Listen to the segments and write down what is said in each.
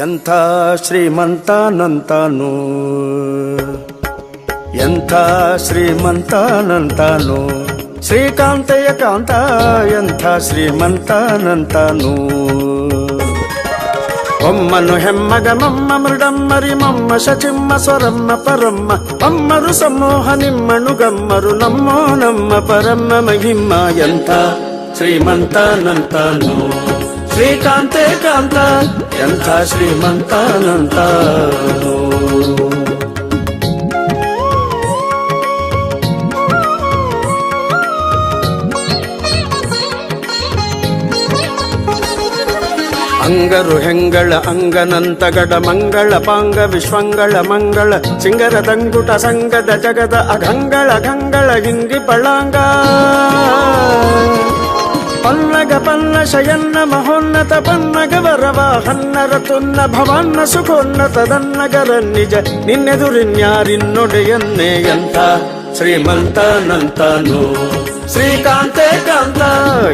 ಎಂಥ ಶ್ರೀಮಂತನಂತಾನು ಎಂಥ ಶ್ರೀಮಂತನಂತಾನು ಶ್ರೀಕಾಂತಯ್ಯ ಕಾಂತ ಎಂಥ ಶ್ರೀಮಂತನಂತಾನು ಒಮ್ಮನು ಹೆಮ್ಮಗ ಮಮ್ಮ ಮೃಡಮ್ಮರಿ ಮಮ್ಮ ಶಚಿಮ್ಮ ಸ್ವರಮ್ಮ ಪರಮ್ಮ ಅಮ್ಮರು ಸಮೂಹ ನಿಮ್ಮನು ಗಮ್ಮರು ನಮ್ಮೋ ನಮ್ಮ ಪರಮ್ಮ ಮಹಿಮ್ಮ ಎಂಥ ಶ್ರೀಮಂತನಂತಾನು ಶ್ರೀಕಾಂತೆ ಕಾಂತ ಎಂಥ ಶ್ರೀಮಂತನಂತಾನು ಅಂಗರು ಹೆಂಗಳ ಅಂಗನಂತಗಡ ಮಂಗಳ ಪಾಂಗ ವಿಶ್ವಂಗಳ ಮಂಗಳ ಸಿಂಗರ ದಂಗುಟ ಸಂಗದ ಜಗದ ಅಗಂಗಳ ಗಂಗಳ ಹಿಂಗಿ ಪಳಾಂಗ ಪಲ್ಲಗ ಪಲ್ಲ ಶಯನ್ನ ಮಹೋನ್ನತ ಪನ್ನಗ ವರವ ಹನ್ನರ ತುನ್ನ ಭವನ್ನ ಸುಖೋನ್ನತ ದನ್ನಗರ ನಿಜ ನಿನ್ನೆದುರಿನ್ಯಾರಿನ್ನೊಡೆಯನ್ನೇ ಎಂಥ ಶ್ರೀಮಂತನಂತಾನು ಶ್ರೀಕಾಂತೆ ಕಾಂತ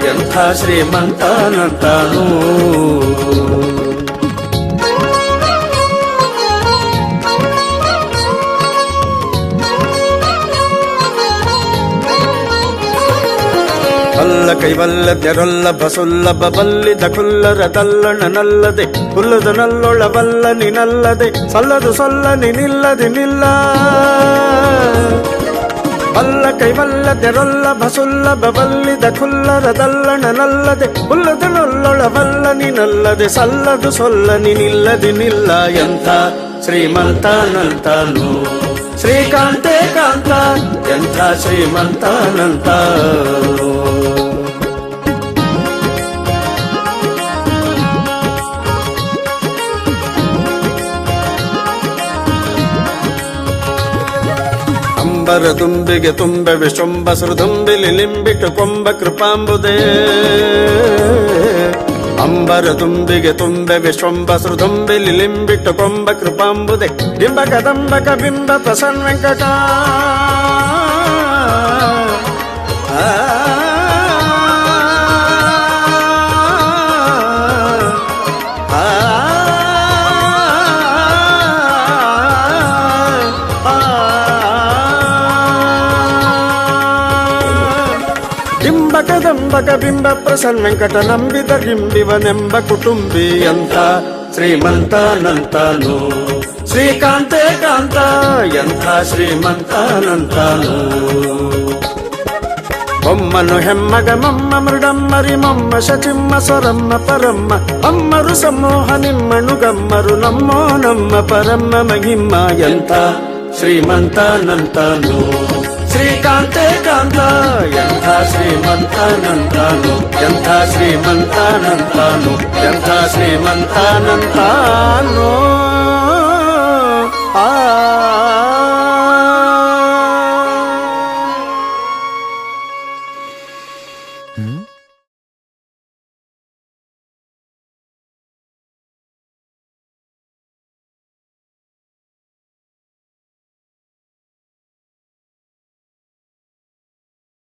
ಎಂಥ ಶ್ರೀಮಂತನಂತಾನು ಕೈವಲ್ಲ ತೆರೊಲ್ಲ ಬಸುಲ್ಲ ಬಲ್ಲಿದ ಕುಲ್ಲರ ತಲ್ಲಣ ನಲ್ಲದೆ ಕುಲ್ಲದ ನಲ್ಲೊಳ ಬಲ್ಲ ನಿನಲ್ಲದೆ ಸಲ್ಲದು ಸೊಲ್ಲ ನಿನಿಲ್ಲದೆ ನಿಲ್ಲ ಅಲ್ಲ ಕೈವಲ್ಲ ತೆರೊಲ್ಲ ಬಸುಲ್ಲ ಬಲ್ಲಿದ ಕುಲ್ಲರ ತಲ್ಲಣ ನಲ್ಲದೆ ಕುಲ್ಲದ ನಲ್ಲೊಳ ಬಲ್ಲ ನಿನಲ್ಲದೆ ಸಲ್ಲದು ಸೊಲ್ಲ ನಿನಿಲ್ಲದೆ ನಿಲ್ಲ ಎಂಥ ಶ್ರೀಮಂತನಂತಾನು ಶ್ರೀಕಾಂತೆ ಕಾಂತ ಎಂಥ ಶ್ರೀಮಂತನಂತಾನು ಅಂಬರ ತುಂಬಿಗೆ ತುಂಬೆ ವಿಶುಂಬ ಸೃದುಂಬಿಲಿ ಲಿಂಬಿಟ್ಟು ಕೊಂಬ ಕೃಪಾಂಬುದೇ. ಅಂಬರ ತುಂಬಿಗೆ ತುಂಬೆ ವಿಶ್ವಂಬ ಸೃದುಂಬಿಲಿ ಲಿಂಬಿಟ್ಟು ಕೊಂಬ ಕೃಪಾಂಬುದೆ. ಬಿಂಬ ಕದಂಬಕ ಬಿಂಬ ಪ್ರಸನ್ ವೆಂಕಟ. కదంబక బింబ ప్రసన్న వెంకట నంబి నంబిద నెంబ కుటుంబీ అంత. శ్రీమంతానంతాను. శ్రీకాంతే కాంత ఎంత శ్రీమంతానంతాను. బొమ్మను హెమ్మగ మమ్మ మృడమ్మరి మమ్మ శచిమ్మ స్వరమ్మ పరమ్మ అమ్మరు సమ్మోహ నిమ్మను గమ్మరు నమ్మో నమ్మ పరమ్మ మహిమ్మ ఎంత శ్రీమంతానంతాను. శ్రీకాంతే కాంత ఎంత శ్రీమంతానంతాను ఎంత శ్రీమంతానంతాను ఎంత శ్రీమంతానంతాను ఆ Hmm?